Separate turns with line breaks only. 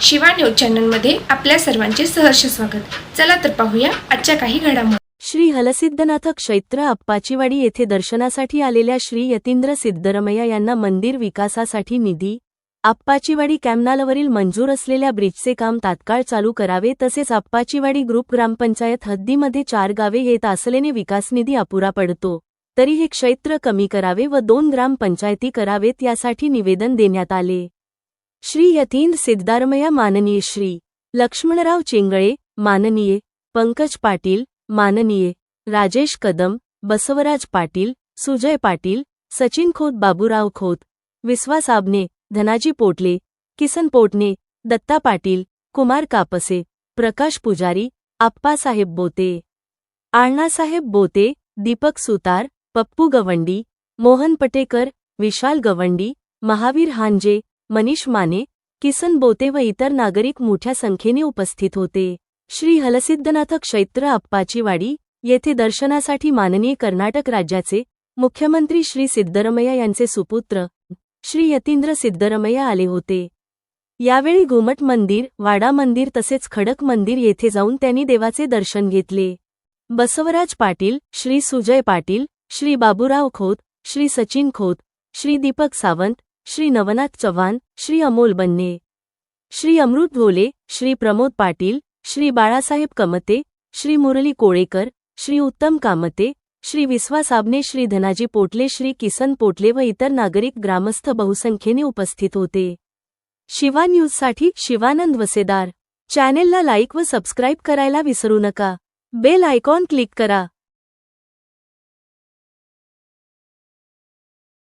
Shiva news चॅनलमध्ये आपल्या सर्वांचे सहर्ष स्वागत. चला तर पाहूया आजच्या काही घडामोडी
श्री हलसिद्धनाथ क्षेत्र अप्पाचीवाडी येथे दर्शनासाठी आलेल्या श्री यतींद्र सिद्धरमय्या यांना मंदिर विकासासाठी निधी आप्पाचीवाडी कॅमनालवरील मंजूर असलेल्या ब्रिजचे काम तात्काळ चालू करावे तसेच आप्पाचीवाडी ग्रुप ग्रामपंचायत हद्दीमध्ये चार गावे येत असल्याने विकास निधी अपुरा पडतो तरी हे क्षेत्र कमी करावे व दोन ग्रामपंचायती करावेत यासाठी निवेदन देण्यात आले. श्री यतीन सिद्धारमया माननीय श्री लक्ष्मणराव चिंगळे माननीय पंकज पाटील माननीय राजेश कदम बसवराज पाटील सुजय पाटील सचिन खोत बाबूराव खोत विश्वास आबने धनाजी पोटले किसन पोटणे दत्ता पाटील कुमार कापसे प्रकाश पुजारी आप्पासाहेब बोते आण्णासाहेब बोते दीपक सुतार पप्पू गवंडी मोहन पटेकर विशाल गवंडी महावीर हांजे मनीष माने किसन बोते व इतर नागरिक मोठ्या संख्येने उपस्थित होते. श्री हलसिद्धनाथ क्षेत्र अप्पाचीवाडी येथे दर्शनासाठी माननीय कर्नाटक राज्याचे मुख्यमंत्री श्री सिद्धरमैया यांचे सुपुत्र श्री यतींद्र सिद्धरमैया आले होते. यावेळी घुमट मंदिर वाडा मंदिर तसेच खडक मंदिर येथे जाऊन त्यांनी देवाचे दर्शन घेतले. बसवराज पाटील श्री सुजय पाटील श्री बाबूराव खोत श्री सचिन खोत श्री दीपक सावंत श्री नवनाथ चव्हाण श्री अमोल बन्ने श्री अमृत भोले श्री प्रमोद पाटील श्री बाळासाहेब कमते श्री मुरली कोळेकर श्री उत्तम कामते श्री विश्वास आबने श्री धनाजी पोटले श्री किसन पोटले व इतर नागरिक ग्रामस्थ बहुसंख्येने उपस्थित होते. शिवा न्यूजसाठी शिवानंद वसेदार. चॅनेलला लाईक व सबस्क्राईब करायला विसरू नका. बेल आयकॉन क्लिक करा.